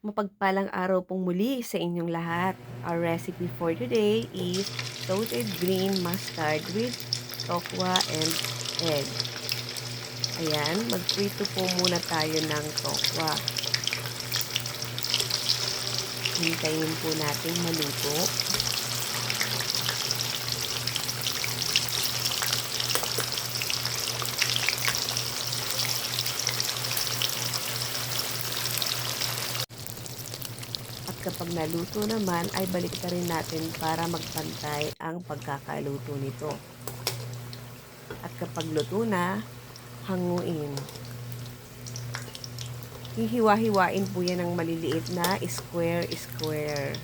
Mapagpalang araw pong muli sa inyong lahat. Our recipe for today is sauteed green mustard with tokwa and egg. Ayan, magprito po muna tayo ng tokwa. Hintayin po natin maluto. Kapag naluto naman, ay balik na rin natin para magpantay ang pagkakaluto nito. At kapag luto na, hanguin. Hihiwa-hiwain po yan ng maliliit na square-square.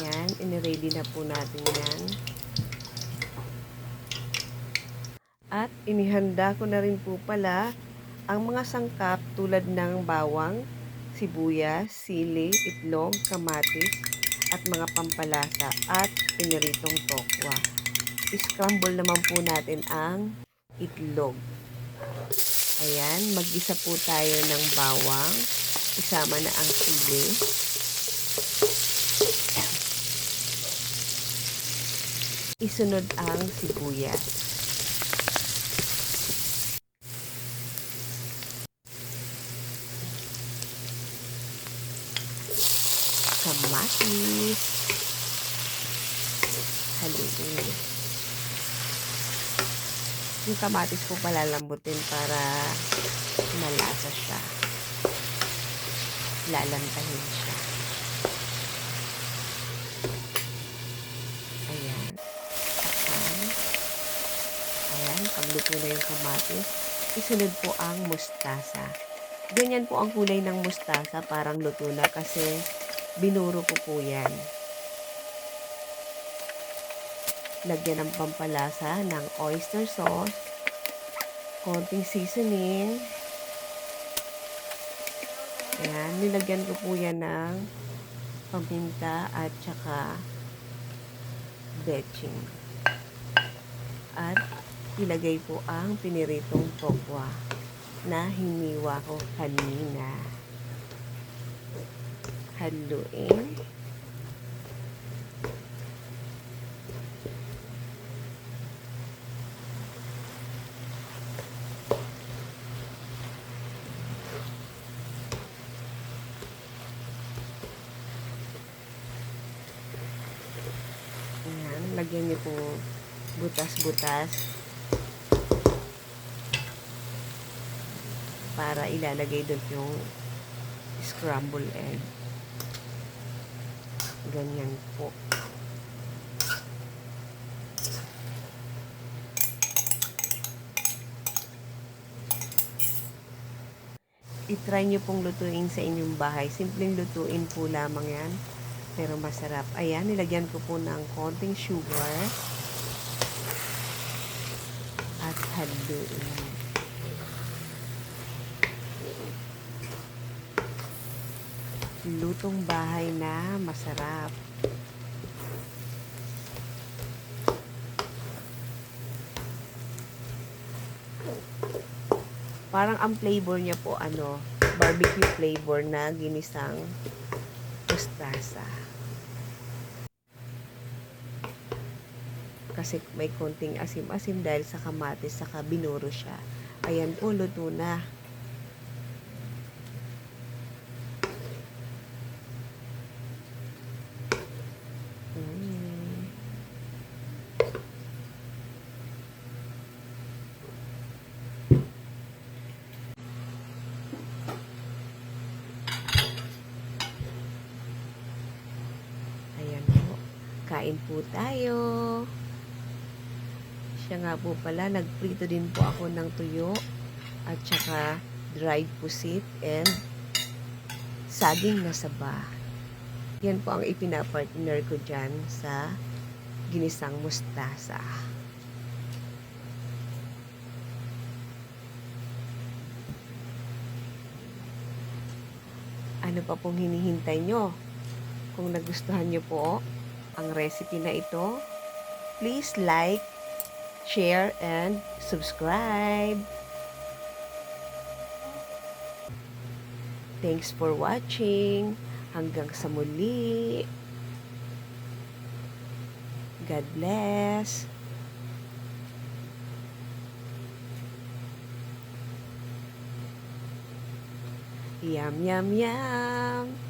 Yan, iniready na po natin yan. At inihanda ko na rin po pala ang mga sangkap tulad ng bawang, sibuyas, sili, itlog, kamatis, at mga pampalasa at piniritong tokwa. I-scramble naman po natin ang itlog. Ayan, mag-isa po tayo ng bawang. Isama na ang sili. Isunod ang sibuyas. Kamatis. Haluin. Yung kamatis po palalambutin para malasa siya. Lalantahin siya. Ayan. Ayan. Ayan. Pagluto na yung kamatis, isunod po ang mustasa. Ganyan po ang kulay ng mustasa, parang luto na kasi binuro ko po yan. Lagyan ng pampalasa ng oyster sauce, konting seasoning. Ayan, nilagyan ko po yan ng paminta at saka betching. At ilagay po ang piniritong tokwa na hiniwa ko kanina haluin. Ayan, lagyan niyo po butas-butas para ilalagay doon yung scramble egg. Ganyan po. I-try nyo pong lutuin sa inyong bahay. Simpleng lutuin po lamang yan. Pero masarap. Ayan, nilagyan ko po ng konting sugar. At haluin. Lutong bahay na masarap. Parang ang flavor niya po ano, barbecue flavor na ginisang mustasa. Kasi may konting asim-asim dahil sa kamatis saka binuro siya. Ayan po, luto na. Ayan po. Kain po tayo. Siya nga po pala, nagprito din po ako ng tuyo at saka dried pusit and saging na saba. Yan po ang ipinapartner ko dyan sa ginisang mustasa. Ano pa pong hinihintay nyo? Kung nagustuhan nyo po ang recipe na ito, please like, share, and subscribe. Thanks for watching. Hanggang sa muli. God bless. Yum, yum, yum.